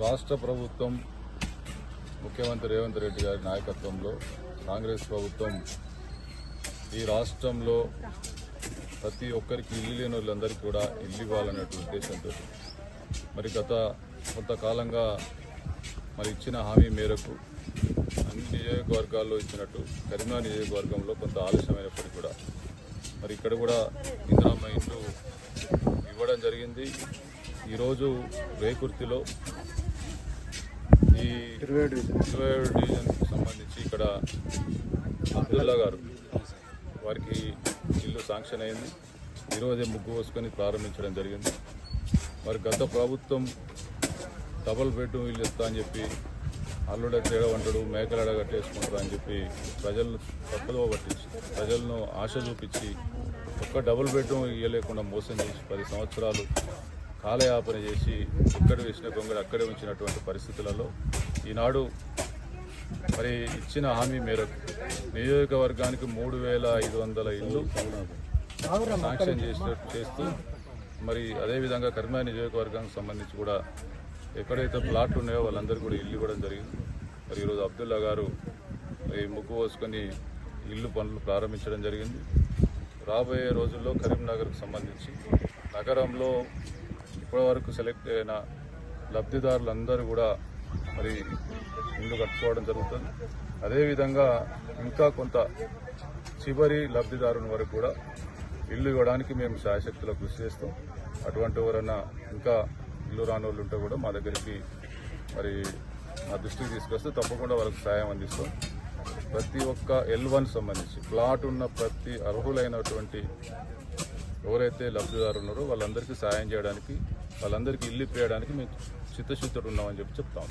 రాష్ట్ర ప్రభుత్వం ముఖ్యమంత్రి రేవంత్ రెడ్డి గారి నాయకత్వంలో కాంగ్రెస్ ప్రభుత్వం ఈ రాష్ట్రంలో ప్రతి ఒక్కరికి ఇల్లు లేని వాళ్ళందరికీ కూడా ఇల్లు ఇవ్వాలనే ఉద్దేశంతో. మరి గత కొంతకాలంగా మరి ఇచ్చిన హామీ మేరకు అన్ని నియోజకవర్గాల్లో ఇచ్చినట్టు కరీంనగర్ నియోజకవర్గంలో కొంత ఆలస్యమైనప్పటికీ కూడా మరి ఇక్కడ కూడా ఇందిరామ్మ ఇల్లు ఇవ్వడం జరిగింది. ఈరోజు రేకుర్తిలో ఈ ఇరవై ఏడు డివిజన్కి సంబంధించి ఇక్కడ అబ్దుల్లా గారు వారికి ఇల్లు శాంక్షన్ అయింది. ఈరోజే ముగ్గు పోసుకొని ప్రారంభించడం జరిగింది. మరి గత ప్రభుత్వం డబుల్ బెడ్రూమ్ ఇల్లు ఇస్తా అని చెప్పి అల్లుడ తేడా వంటడు మేకలాడ కట్టేసుకుంటారు అని చెప్పి ప్రజలను తప్పుదో పట్టించి ప్రజలను ఆశ చూపించి ఒక్క డబుల్ బెడ్రూమ్ ఇవ్వలేకుండా మోసం చేసి పది సంవత్సరాలు కాలయాపన చేసి ఇక్కడ వేసిన గొంగడు అక్కడే ఉంచినటువంటి పరిస్థితులలో ఈనాడు మరి ఇచ్చిన హామీ మేరకు నియోజకవర్గానికి మూడు వేల ఐదు వందల ఇల్లు శాంక్షన్ చేసినట్టు చేస్తూ మరి అదేవిధంగా కర్మా నియోజకవర్గానికి సంబంధించి కూడా ఎక్కడైతే ప్లాట్లు ఉన్నాయో వాళ్ళందరూ కూడా ఇల్లు ఇవ్వడం జరిగింది. మరి ఈరోజు అబ్దుల్లా గారు ఈ ముగ్గు పోసుకొని ఇల్లు పనులు ప్రారంభించడం జరిగింది. రాబోయే రోజుల్లో కరీంనగర్కు సంబంధించి నగరంలో ఇప్పటివరకు సెలెక్ట్ అయిన లబ్ధిదారులందరూ కూడా మరి ఇల్లు కట్టుకోవడం జరుగుతుంది. అదేవిధంగా ఇంకా కొంత చివరి లబ్ధిదారుని వరకు కూడా ఇల్లు ఇవ్వడానికి మేము శాయశక్తిలో కృషి చేస్తాం. అటువంటి ఎవరైనా ఇంకా ఇల్లు రాని వాళ్ళు ఉంటే కూడా మా దగ్గరికి మరి మా దృష్టికి తీసుకొస్తే తప్పకుండా వాళ్ళకి సాయం అందిస్తాం. ప్రతి ఒక్క ఎల్ వన్ సంబంధించి ప్లాట్ ఉన్న ప్రతి అర్హులైనటువంటి ఎవరైతే లబ్ధిదారు ఉన్నారో వాళ్ళందరికీ సాయం చేయడానికి వాళ్ళందరికీ ఇల్లు ఇప్పేయడానికి మేము చిత్తశుద్ధుడు ఉన్నామని చెప్పి చెప్తాం.